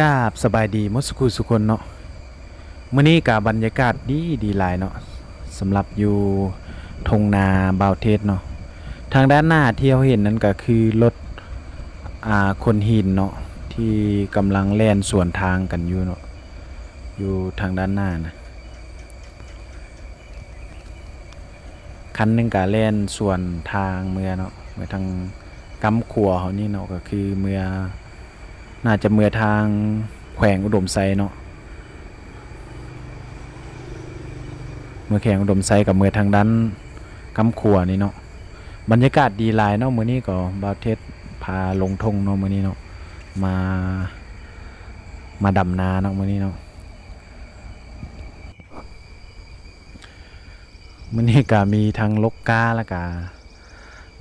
กาบสบายดีมดสุขุสุคนเนาะมื้อนี้กะบรรยากาศดีดีหลายเนาะสำหรับอยู่ทงนาบาวเทศเนาะทางด้านหน้าที่เราเห็นนั้นก็คือรถอ่าคนหินเนาะที่กำลังแล่นสวนทางกันอยู่เนาะอยู่ทางด้านหน้านะคันหนึงก็แล่นสวนทางเมื่อเนาะเมื่อทางกำขัวเขานี่เนาะก็คือเมื่อ น่าจะเมื่อทางแขวงอุดมไซเนาะเมื่อแขวงอุดมไซกับเมื่อทางด้านกำขัวนี่เนาะบรรยากาศดีหลายเนาะมื้อนี้ก็บาวเทศพาลงทงเนาะมื้อนี้เนาะมามาดำนาเนาะมื้อนี้เนาะมื้อนี้ก็มีทั้งลกกาแล้วก็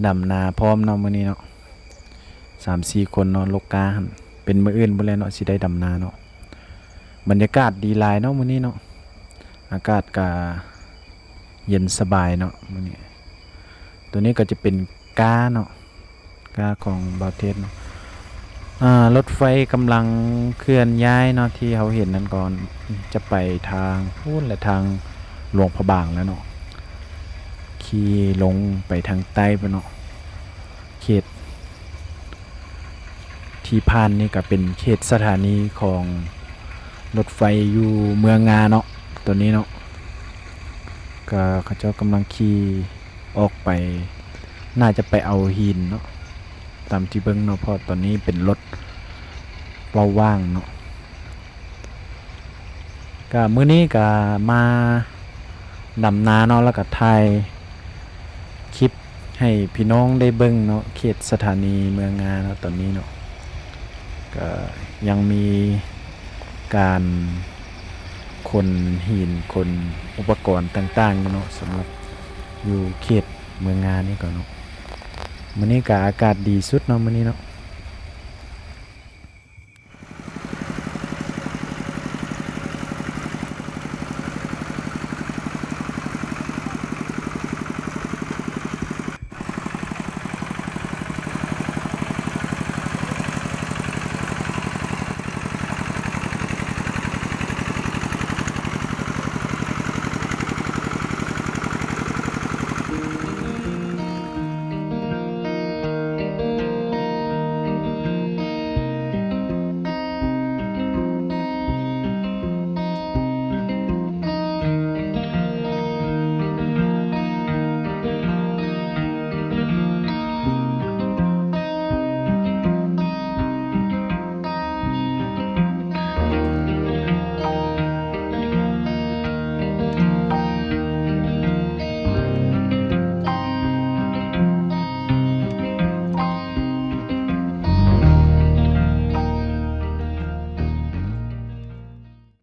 ดำนาพร้อมเนาะมื้อนี้เนาะสามสี่คนเนาะลกกาหั่น เป็นมืออื่นบ่แล้วเนาะสิได้ดำนาเนาะบรรยากาศดีหลายเนาะมื้อนี้เนาะอากาศก็เย็นสบายเนาะมื้อนี้ตัวนี้ก็จะเป็นกาเนาะกาของบาเทสเนาะอ่ารถไฟกำลังเคลื่อนย้ายเนาะที่เขาเห็นนั่นก่อนจะไปทางพูนและทางหลวงพระบางแล้วเนาะขี่ลงไปทางใต้ไปเนาะเขต ที่ผ่านนี่ก็เป็นเขตสถานีของรถไฟอยู่เมืองงาเนาะตัวนี้เนาะก็เขาเจ้ากำลังขี่ออกไป น่าจะไปเอาหินเนาะตามที่เบิ้งเนาะเพราะตอนนี้เป็นรถว่างเนาะก็มื้อนี้ก็มาดำนาเนาะแล้วก็ถ่ายคลิปให้พี่น้องได้เบิ้งเนาะเขตสถานีเมืองงาเนาะตอนนี้เนาะ ก็ยังมีการคนหินคนอุปกรณ์ต่างๆเนาะสำหรับอยู่เขตเมืองงานนี่ก่อนเนาะมื้อนี้ก็อากาศดีสุดเนาะมื้อนี้เนาะ